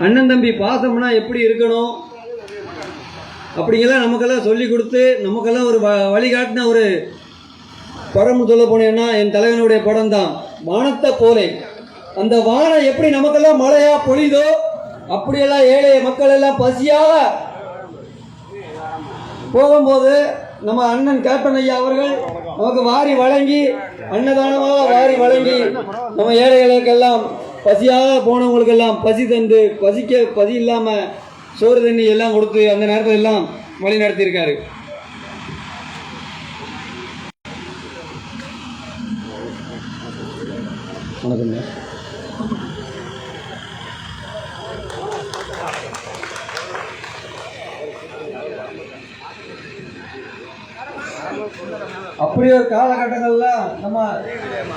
அண்ணன் தம்பி பாசம்னா எப்படி இருக்கணும்? அப்படிங்கெல்லாம் நமக்கெல்லாம் சொல்லி கொடுத்து நமக்கெல்லாம் ஒரு வ- வழிகாட்டின ஒரு படம் சொல்ல போனேன்னா என் தலைவனுடைய படம் தான் வானத்தை போலே. அந்த வானம் எப்படி நமக்கெல்லாம் மழையா பொழிதோ அப்படியெல்லாம் ஏழை மக்கள் எல்லாம் பசியாக போகும்போது நம்ம அண்ணன் கேப்டன் ஐயா அவர்கள் நமக்கு வாரி வழங்கி அன்னதானமாக வாரி வழங்கி நம்ம ஏழைகளுக்கெல்லாம் பசியாக போனவங்களுக்கெல்லாம் பசி தந்து பசிக்க பசி இல்லாமல் சோறு தண்ணி எல்லாம் கொடுத்து அந்த நேரத்தில் எல்லாம் வழி நடத்தியிருக்காரு. வணக்கங்க அப்படி ஒரு காலகட்டங்கள்ல நம்ம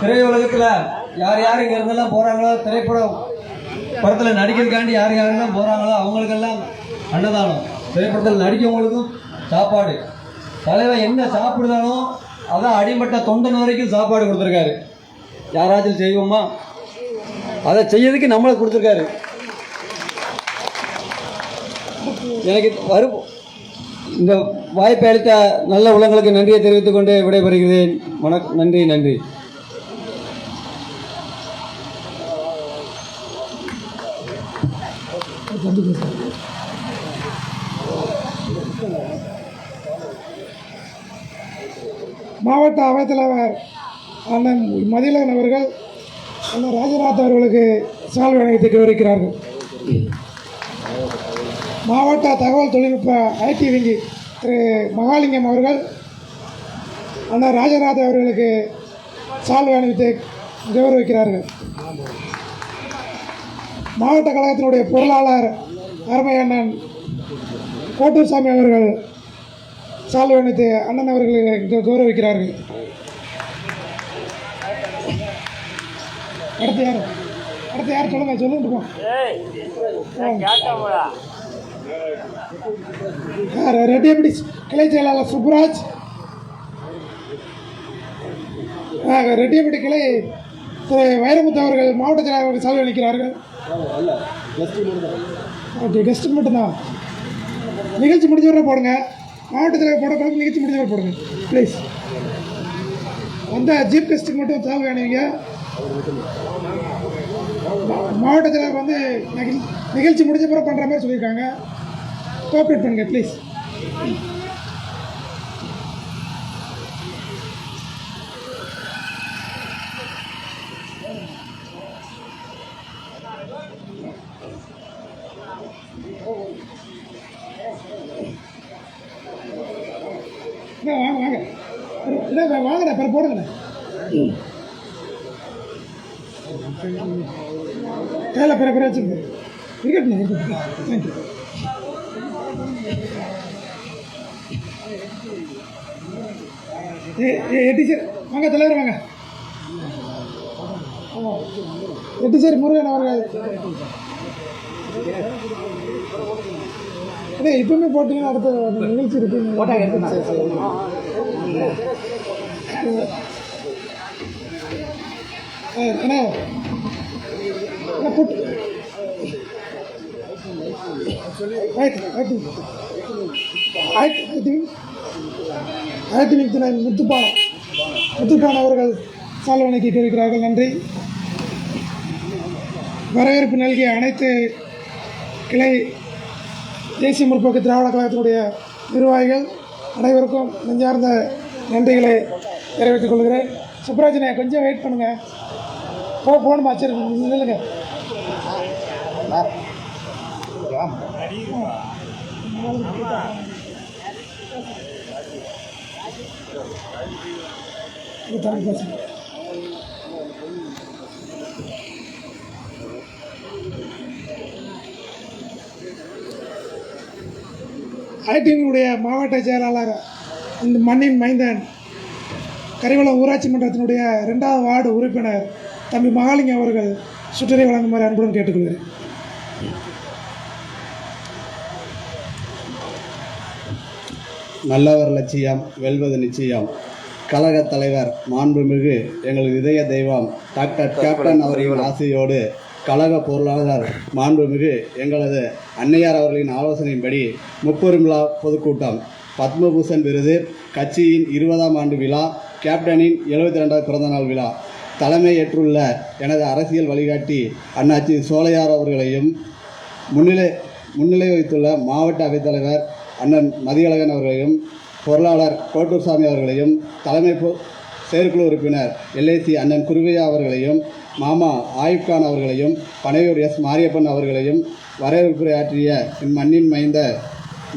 திரையுலகத்துல யார் யார் இங்கே இருந்தெல்லாம் போகிறாங்களோ திரைப்படம் படத்தில் நடிக்கிறதுக்காண்டி யார் யாரெல்லாம் போகிறாங்களோ அவங்களுக்கெல்லாம் அன்னதானம். திரைப்படத்தில் நடிக்கவங்களுக்கும் சாப்பாடு. தலைவர் என்ன சாப்பிடுதானோ அதான் அடிமட்ட தொண்டன் வரைக்கும் சாப்பாடு கொடுத்துருக்காரு. யாராச்சும் செய்வோமா? அதை செய்யறதுக்கு நம்மளை கொடுத்துருக்காரு. எனக்கு வரு இந்த வாய்ப்பை அளித்த நல்ல உள்ளங்களுக்கு நன்றியை தெரிவித்துக் கொண்டு விடைபெறுகிறேன். வணக்கம் நன்றி நன்றி. மாவட்ட அவைத்தலைவர் அண்ணன் மதியழகன் அவர்கள் அண்ணன் ராஜநாத் அவர்களுக்கு சால்வை அணிவித்து கௌரவிக்கிறார்கள். மாவட்ட தகவல் தொழில்நுட்ப ஐடி வங்கி திரு மகாலிங்கம் அவர்கள் அண்ணன் ராஜநாத் அவர்களுக்கு சால்வை அணிவித்து கௌரவிக்கிறார்கள். மாவட்ட கழகத்தினுடைய பொருளாளர் அருமை அண்ணன் கோட்டூர்சாமி அவர்கள் சால்வை அணிவித்து அண்ணன் அவர்களை கௌரவிக்கிறார்கள். அடுத்து யார்? அடுத்து யார் சொல்லுங்க? சொல்லுங்க ரெட்டியப்படி கிளை செயலாளர் சுப்ராஜ் ரெட்டியப்பட்டி கிளை திரு வைரமுத்து அவர்கள் மாவட்ட செயலாளர் அவர்கள் சால்வை அளிக்கிறார்கள் ஓகே கெஸ்ட் மட்டும்தான். நிகழ்ச்சி முடிஞ்சவரை போடுங்க. மாவட்டத்தில் போட கலந்து நிகழ்ச்சி முடிஞ்ச வரை போடுங்க ப்ளீஸ் அந்த ஜீப் கெஸ்ட்டுக்கு மட்டும் தேவை அணிவிங்க மா- வந்து நிகழ்ச்சி முடிஞ்ச பிறகு பண்ணுற மாதிரி சொல்லியிருக்காங்க. கோஆப்ரேட் பண்ணுங்கள் ப்ளீஸ் வாங்க வாங்க இல்லை பிற போடுங்கண்ணே கையில் பிற பிற வச்சுருங்க இருக்கட்டும் இருக்கட்டும் தேங்க்யூ ஏ டீச்சர் வாங்க தலைவர் வாங்க. டீச்சர் முருகன் அவர்கள். இதே இப்பவுமே போட்டீங்கன்னா அடுத்த நிகழ்ச்சி இருக்கு ஆ, அண்ணா அண்ணா போட்டு ஆயிட்டு ஆயிட்டு ஆயிட்டு ஆயிரத்தி நூற்றி முத்துப்பா முத்துப்பானம் முத்துப்பான் அவர்கள் சால்வனைக்கு கேட்கிறார்கள் நன்றி. வரவேற்பு நல்கிய அனைத்து கிளை தேசிய முற்போக்கு திராவிட கழகத்தினுடைய நிர்வாகிகள் அனைவருக்கும் நெஞ்சார்ந்த நன்றிகளை நிறைவேற்றிக் கொள்கிறேன். சுப்ராஜனே கொஞ்சம் வெயிட் பண்ணுங்கள் போ போகணுமா சரி நில்லுங்க. இது ஐடிவினுடைய மாவட்ட செயலாளர் இந்த மண்ணின் மைந்தன் கரிவளம் ஊராட்சி மன்றத்தினுடைய ரெண்டாவது வார்டு உறுப்பினர் தம்பி மகாலிங்கம் அவர்கள் சுற்றறி வழங்குமாறு அன்புடன் கேட்டுக்கொள்கிறேன். நல்லவர் லட்சியம் வெல்வது நிச்சயம். கழகத் தலைவர் மாண்புமிகு எங்களது இதய தெய்வம் டாக்டர் கேப்டன் அவர்களின் ஆசையோடு கழக பொருளாளர் மாண்புமிகு எங்களது அன்னையார் அவர்களின் ஆலோசனையின்படி முப்பெரும் விழா பொதுக்கூட்டம் பத்மபூஷன் விருது கட்சியின் இருபதாம் ஆண்டு விழா கேப்டனின் எழுபத்தி ரெண்டாவது பிறந்தநாள் விழா. தலைமை ஏற்றுள்ள எனது அரசியல் வழிகாட்டி அண்ணாச்சி சோலையார் அவர்களையும் முன்னிலை முன்னிலை வைத்துள்ள மாவட்ட அவைத்தலைவர் அண்ணன் மதியழகன் அவர்களையும் பொருளாளர் கோட்டூர்சாமி அவர்களையும் தலைமை செயற்குழு உறுப்பினர் எல்ஐசி அண்ணன் குருவையா அவர்களையும் மாமா ஆயுப் கான் அவர்களையும் பனையூர் எஸ் மாரியப்பன் அவர்களையும் வரவேற்புரையாற்றிய இம்மண்ணின் மைந்த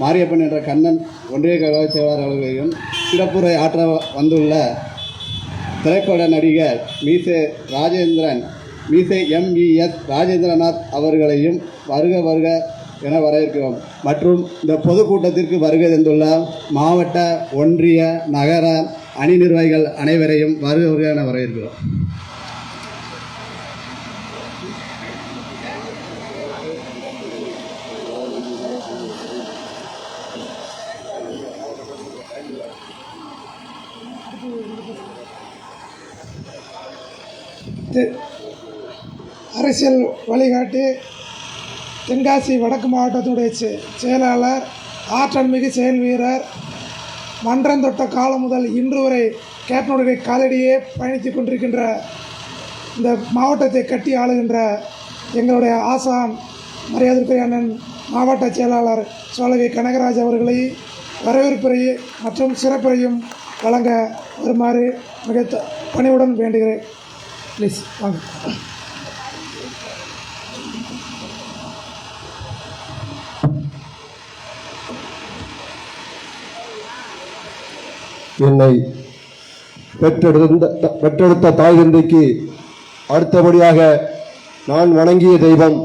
மாரியப்பன் என்ற கண்ணன் ஒன்றிய கழக செயலாளர் அவர்களையும் சிறப்புரை ஆற்ற வந்துள்ள திரைப்பட நடிகர் மீசே ராஜேந்திரன் மீசே எம்இஎஸ் ராஜேந்திரநாத் அவர்களையும் வருக வருக என வரவேற்கிறோம். மற்றும் இந்த பொதுக்கூட்டத்திற்கு வருகை தந்துள்ள மாவட்ட ஒன்றிய நகர அணி நிர்வாகிகள் அனைவரையும் வருக வருக என வரவேற்கிறோம். வைத்து அரசியல் வழிகாட்டி தென்காசி வடக்கு மாவட்டத்தினுடைய செ- செயலாளர் ஆற்றல்மிகு செயல் வீரர் மன்றம் தொட்ட காலம் முதல் இன்று வரை கேப்டனுடைய காலடியே பயணித்து கொண்டிருக்கின்ற இந்த மாவட்டத்தை கட்டி ஆளுகின்ற எங்களுடைய ஆசான் மரியாதைக்குரிய அண்ணன் மாவட்ட செயலாளர் சோழகை கனகராஜ் அவர்களை வரவேற்புரை மற்றும் சிறப்புரையும் வழங்க வருமாறு மிக த- பணிவுடன் வேண்டுகிறேன். ப்ளீஸ் வாங்க. என்னை பெற்றெடுத்த பெற்றெடுத்த தாய் தந்தைக்கு அடுத்தபடியாக நான் வணங்கிய தெய்வம்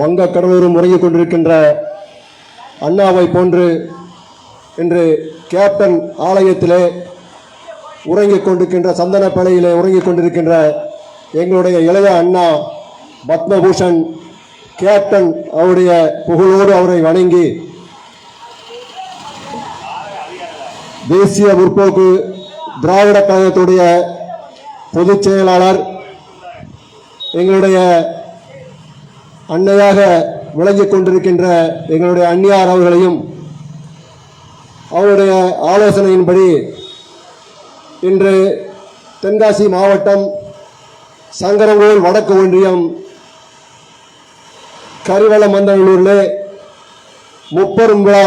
வங்க கடலூரும் முறங்கிக் கொண்டிருக்கின்ற அண்ணாவை போன்று இன்று கேப்டன் ஆலயத்திலே உறங்கிக் கொண்டிருக்கின்ற சந்தன பலையிலே உறங்கிக் கொண்டிருக்கின்ற எங்களுடைய இளைய அண்ணா பத்மபூஷன் கேப்டன் அவருடைய புகழோடு அவரை வணங்கி தேசிய முற்போக்கு திராவிட கழகத்துடைய பொதுச் செயலாளர் எங்களுடைய அன்னையாக விளங்கிக் கொண்டிருக்கின்ற எங்களுடைய அந்நியார் அவர்களையும் அவருடைய ஆலோசனையின்படி இன்று தென்காசி மாவட்டம் சங்கரங்கோல் வடக்கு ஒன்றியம் கரிவள மந்தநல்லூரிலே முப்பெரும் விழா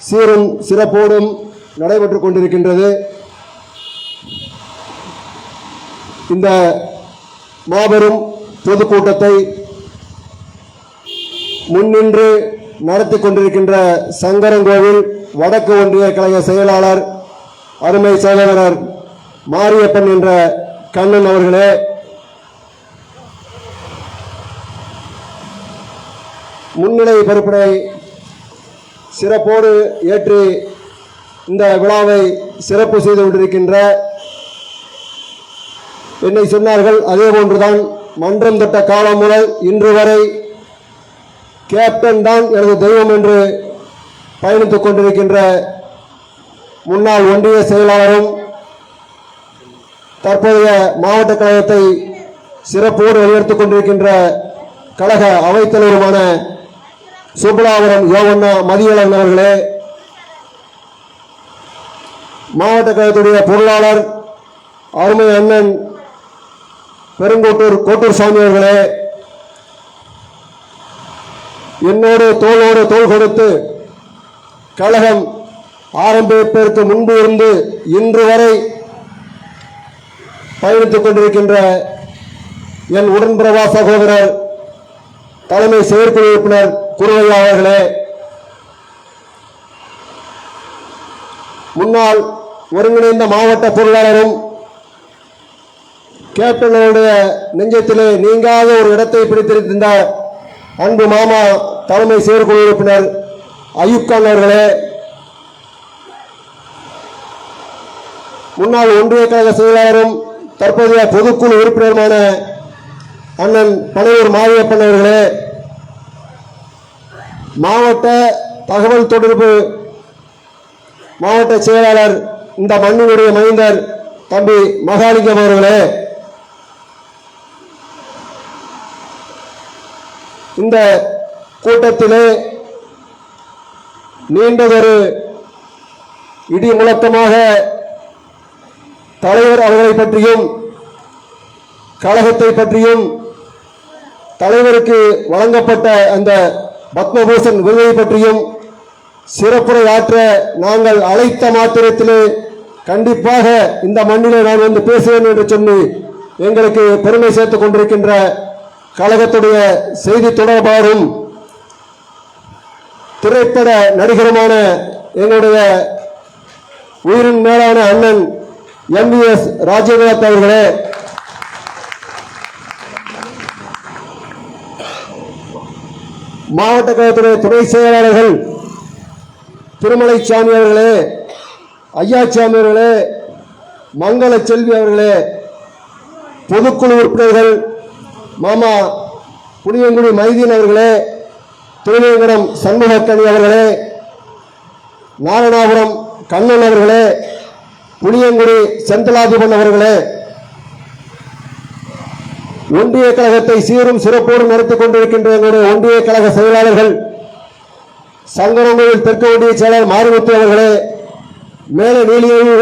சீரும் சிறப்போடும் நடைபெற்றுக் கொண்டிருக்கின்றது. இந்த மாபெரும் பொதுக்கூட்டத்தை முன்னின்று நடத்தி கொண்டிருக்கின்ற சங்கரங்கோவில் வடக்கு ஒன்றிய கழக செயலாளர் அருமை சகோதரர் மாரியப்பன் என்ற கண்ணன் அவர்களே. முன்னிலை பொறுப்பினை சிறப்போடு ஏற்றி இந்த விழாவை சிறப்பு செய்து கொண்டிருக்கின்ற என்னை சொன்னார்கள் அதே போன்றுதான் மன்றம் தொட்ட காலம் முதல் இன்று வரை கேப்டன் தான் எனது தெய்வம் என்று பயணித்துக் கொண்டிருக்கின்ற முன்னாள் ஒன்றிய செயலாளரும் தற்போதைய மாவட்ட கழகத்தை சிறப்போடு வழிநடத்திக் கொண்டிருக்கின்ற கழக அவைத்தலைவருமான சுப்பலாபுரம் யோகண்ணா மதியழகன் அவர்களே மாவட்ட கழகத்துடைய பொருளாளர் அருமை அண்ணன் பெருங்கோட்டூர் கோட்டூர் சாமி அவர்களே என்னோடு தோளோடு தோள் கொடுத்து கழகம் ஆரம்பிப்பதற்கு முன்பு இருந்து இன்று வரை பயணித்துக் கொண்டிருக்கின்ற என் உடன்பிரவா சகோதரர் தலைமை செயற்குழு உறுப்பினர் குருவையா அவர்களே முன்னாள் ஒருங்கிணைந்த மாவட்ட பொருளாளரும் கேப்டனுடைய நெஞ்சத்திலே நீங்காத ஒரு இடத்தை பிடித்திருந்த அன்பு மாமா தலைமை செயற்குழு உறுப்பினர் அயூப் அவர்களே. முன்னாள் ஒன்றிய கழக செயலாளரும் தற்போதைய பொதுக்குழு உறுப்பினருமான அண்ணன் பனையூர் மாரியப்பன் அவர்களே மாவட்ட தகவல் தொடர்பு மாவட்ட செயலாளர் இந்த மண்ணினுடைய மைந்தர் தம்பி மகாலிங்கம் அவர்களே இந்த கூட்டத்திலே நீண்டதொரு இடி முழக்கமாக தலைவர் அவர்களை பற்றியும் கழகத்தை பற்றியும் தலைவருக்கு வழங்கப்பட்ட அந்த பத்மபூஷன் விருதை பற்றியும் சிறப்புரை ஆற்ற நாங்கள் அழைத்த மாத்திரத்திலே கண்டிப்பாக இந்த மண்ணிலே நான் வந்து பேசுவேன் என்று சொல்லி எங்களுக்கு பெருமை சேர்த்துக் கொண்டிருக்கின்ற கழகத்துடைய செய்தி தொடர்பாளரும் திரைப்பட நடிகருமான எங்களுடைய உயிரின் மேலான அண்ணன் எம்பிஎஸ் ராஜேந்திரநாத் அவர்களே. மாவட்ட கழகத்துடைய துணை செயலாளர்கள் திருமலைசாமி அவர்களே ஐயாச்சாமி அவர்களே மங்கள செல்வி அவர்களே பொதுக்குழு உறுப்பினர்கள் மாமா புளியங்குடி மைதீன் அவர்களே திருவேங்கடம் சண்முகக்கணி அவர்களே நாரணாபுரம் கண்ணன் அவர்களே புளியங்குடி செந்தலாதிபன் அவர்களே ஒன்றிய கழகத்தை சீரும் சிறப்போடும் நடத்திக் கொண்டிருக்கின்ற எங்களுடைய ஒன்றிய கழக செயலாளர்கள் சங்கரங்கோயில் தெற்கு ஒன்றிய செயலாளர் மாரிமுத்து அவர்களே மேல நீலியை